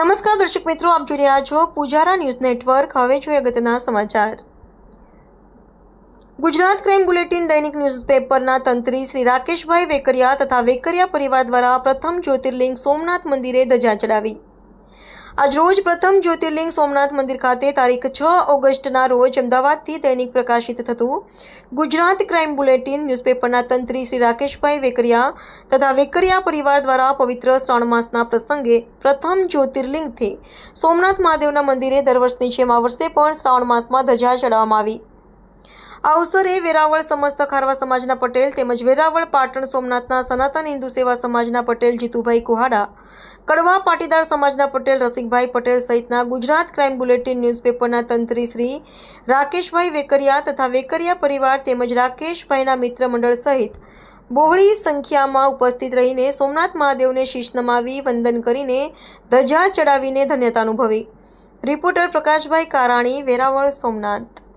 નમસ્કાર દર્શક મિત્રો, આપ જોઈ રહ્યા છો પૂજારા ન્યૂઝ નેટવર્ક. હવે જોઈએ અગત્યના સમાચાર. ગુજરાત ક્રાઇમ બુલેટિન દૈનિક ન્યૂઝપેપરના તંત્રી શ્રી રાકેશભાઈ વેકરિયા તથા વેકરિયા પરિવાર દ્વારા પ્રથમ જ્યોતિર્લિંગ સોમનાથ મંદિરે ધજા ચડાવી. આજરોજ પ્રથમ જ્યોતિર્લિંગ સોમનાથ મંદિર ખાતે તારીખ છ ઓગસ્ટના રોજ અમદાવાદથી દૈનિક પ્રકાશિત થતું ગુજરાત ક્રાઇમ બુલેટિન ન્યૂઝપેપરના તંત્રી શ્રી રાકેશભાઈ વેકરિયા તથા વેકરિયા પરિવાર દ્વારા પવિત્ર શ્રાવણ માસના પ્રસંગે પ્રથમ જ્યોતિર્લિંગથી સોમનાથ મહાદેવના મંદિરે દર વર્ષની જેમ આ વર્ષે પણ શ્રાવણ માસમાં ધજા ચડાવવામાં આવી. આ અવસરે વેરાવળ સમસ્ત ખારવા સમાજના પટેલ તેમજ વેરાવળ પાટણ સોમનાથના સનાતન હિન્દુ સેવા સમાજના પટેલ જીતુભાઈ કુહાડા, કડવા પાટીદાર સમાજના પટેલ રસિકભાઈ પટેલ સહિતના ગુજરાત ક્રાઇમ બુલેટિન ન્યૂઝપેપરના તંત્રી શ્રી રાકેશભાઈ વેકરિયા તથા વેકરિયા પરિવાર તેમજ રાકેશભાઈના મિત્ર મંડળ સહિત બહોળી સંખ્યામાં ઉપસ્થિત રહીને સોમનાથ મહાદેવને શીશ નમાવી, વંદન કરીને ધજા ચડાવીને ધન્યતા અનુભવી. રિપોર્ટર પ્રકાશભાઈ કારાણી, વેરાવળ સોમનાથ.